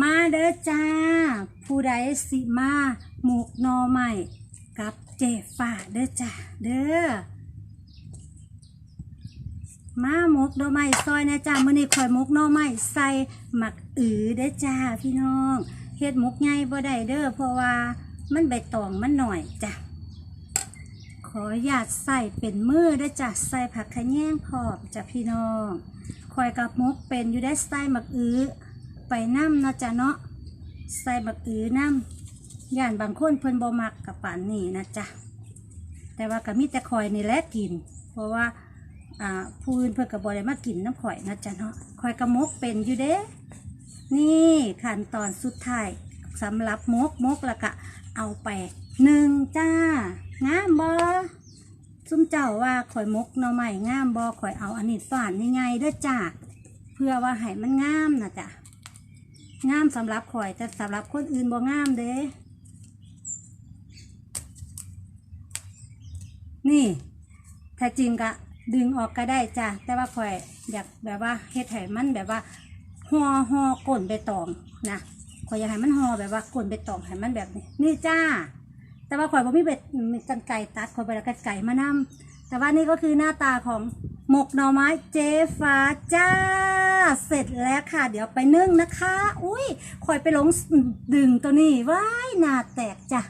มาเด้อจ้า ผู้ใดสิมาหมกนอใหม่ กับเจฝ่าเด้อจ้าเด้อมาหมกหนอใหม่ซอยนะจ้าเมื้อนี้ข่อยหมกนอใหม่ใส่หมักอือเด้อจ้าพี่น้องเฮ็ดหมกใหญ่บ่ได้เด้อเพราะว่ามันใบตองมันหน่อยจ้ะขออยาตใส่เป็นมือเด้อจ้ะใส่ผักขะแยงพร้อมจ้ะพี่น้องข่อยกับหมกเป็นอยู่ได้ใส่หมักอื้อ ไปน้ำเนาะจ้ะเนาะใส่บักอือน้ำย่านบางคนเพิ่นบ่มักกับป่านนี้นะจ๊ะแต่ว่าก็มีแต่คอยนี่แหละกิน เพราะว่าอ่าผู้อื่นเพิ่นก็บ่ได้มากินน้ำข่อยนะจ๊ะเนาะข่อยก็มกเป็นอยู่เด้นี่ขั้นตอนสุดท้ายสำหรับมกมกล้วก็เอาไปหนึ่งจ้างามบ่ซุ่มเจ้าว่าข่อยมกหน่อใหม่งามบ่ข่อยเอาอันนี้ฝานนี่ไงเด้อจ้าเพื่อว่าให้มันงามนะจ๊ะ งามสำหรับข่อยแต่สำหรับคนอื่นบ่งามเด้ นี่ ถ้าจริงก็ดึงออกก็ได้จ้ะ แต่ว่าข่อยอยากแบบว่าเฮ็ดให้มันแบบว่าห่อห่อก้นใบตองนะข่อยอยากให้มันห่อแบบว่าก้นใบตองให้มันแบบนี้ นี่จ้า แต่ว่าข่อยบ่มีเบ็ดกันไก่ตัดข่อยไปแล้วกันไก่มานำแต่ว่านี่ก็คือหน้าตาของหมกหน่อไม้เจฟ้าจ้า เสร็จแล้วค่ะ เดี๋ยวไปนึ่งนะคะ อุ้ยคอยไปหลงดึงตัวนี้ว้ายหน้าแตกจ้ะ